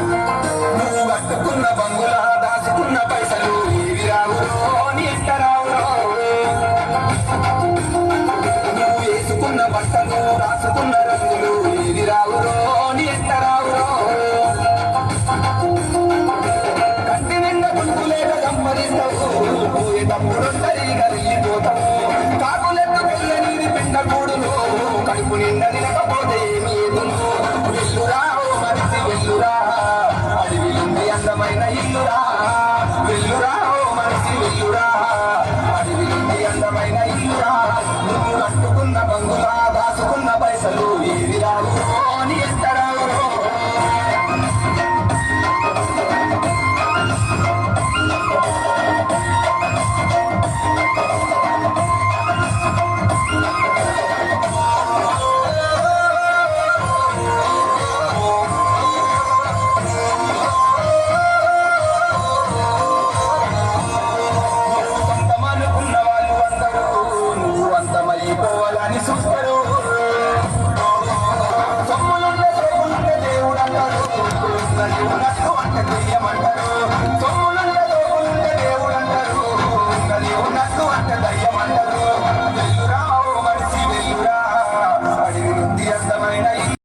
నువ్వు వస్తుకున్న బంగులా దాచుకున్న పైసలు ఇవి రావురో నీ ఇష్ట రావురో. నువ్వు వేసుకున్న బట్టలు రాసుకున్న రంగులు ఇవి రావురో నీ ఇష్ట రావురో. కంటి నిండా గుంపులేక సంహరిస్తావు తప్పుడొందరి కలిగిపోతావు. కాకులెత్తు పెళ్ళ నీది పిండ కూడులు కడుపు నిండా నిలకపోతే melhorar.